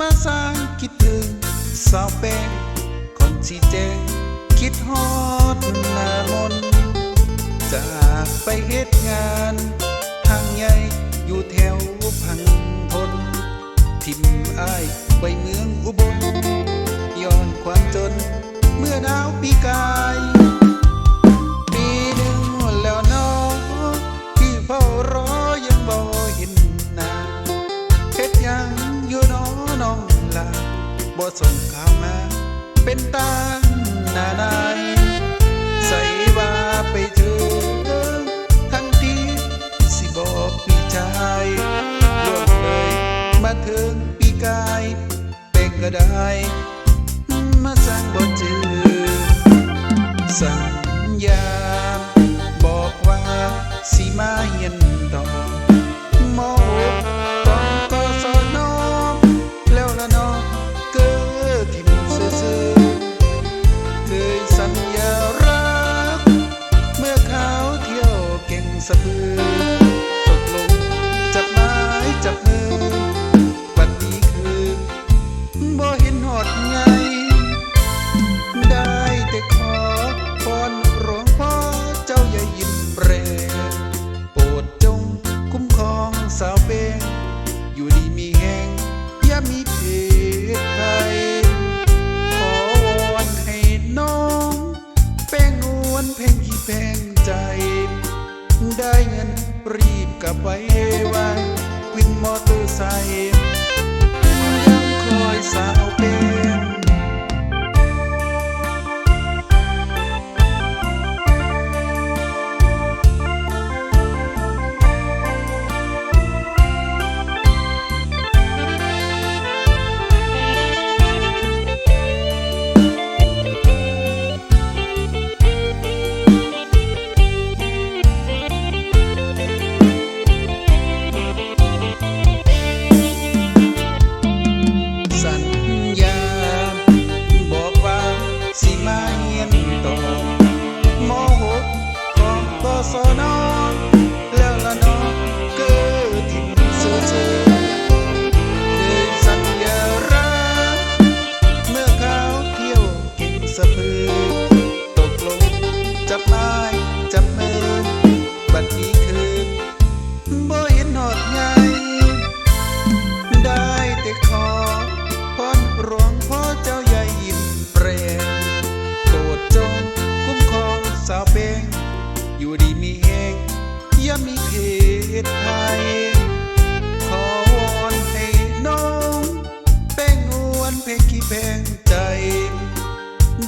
มาสร้างคิดถึงสาวเป็งคนที่เจอคิดฮอดหน้ามนจากไปเฮ็ดงาน ทางใหญ่อยู่แถวพังทน ทิมอ้ายไปเมือง ส่งข่าวมา เป็นตาหน้าไหนใส่ว่าไปเจอทั้งที่สิบอกพี่ชายล่วงเลยมาถึงปีกายเป็นก็ได้ มาสร้างบ่จือสัญญา ได้เงินรีบกลับไปวัววินมอเตอร์ไซค์ยังคอยสาวเป็น แพงใจ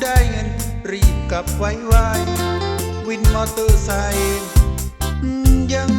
ได้เงินรีบกลับไวไววินมอเตอร์ไซค์ยัง